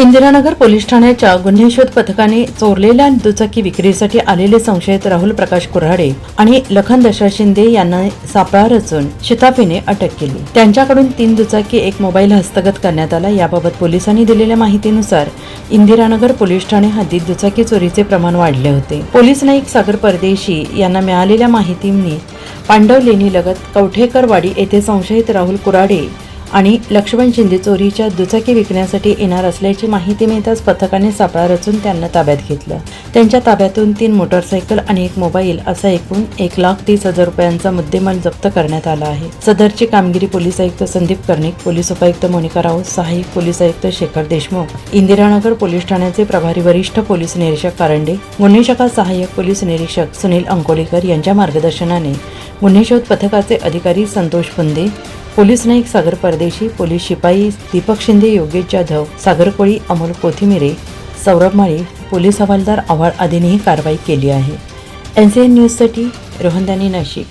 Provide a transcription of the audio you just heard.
Indiranagar police ठाण्याच्या गुन्हे शोध पथकाने चोरलेल्या दुचाकी विक्रीसाठी आलेले संशयित राहुल प्रकाश कुऱ्हाडे आणि लखन दशरथ शिंदे यांना सापळा रचून शिताफीने अटक केली. त्यांच्याकडून तीन दुचाकी एक मोबाईल हस्तगत करण्यात आला. याबाबत पोलिसांनी दिलेल्या माहितीनुसार इंदिरानगर पोलीस ठाणे हद्दीत दुचाकी चोरीचे प्रमाण वाढले होते. पोलीस नाईक सागर परदेशी यांना मिळालेल्या माहितीने पांडव लगत कवठेकरवाडी येथे संशयित राहुल कुराडे आणि लक्ष्मण शिंदे चोरीच्या दुचाकी विकण्यासाठी येणार असल्याची माहिती मिळताच पथकाने सापळा रचून त्यांना ताब्यात घेतलं. त्यांच्या ताब्यातून तीन मोटरसायकल आणि एक मोबाईल असा एकूण एक लाख तीस हजार रुपयांचा मुद्देमाल जप्त करण्यात आला आहे. सदरची कामगिरी पोलीस आयुक्त संदीप कर्णिक पोलीस उपायुक्त मोनिका राऊत सहाय्यक पोलीस आयुक्त शेखर देशमुख इंदिरानगर पोलीस ठाण्याचे प्रभारी वरिष्ठ पोलीस निरीक्षक कारंडे गुन्हे शाखा सहाय्यक पोलीस निरीक्षक सुनील अंकोलीकर यांच्या मार्गदर्शनाने गुन्हे शोध पथकाचे अधिकारी संतोष फुंदे पोलीस नाईक सागर परदेशी पोलीस शिपाई दीपक शिंदे योगेश जाधव सागर कोळी अमोल कोथिमिरे सौरभ माळी पोलीस हवालदार आव्हाड आदींनीही कारवाई केली आहे. एन सी एन न्यूजसाठी रोहनदानी नाशिक.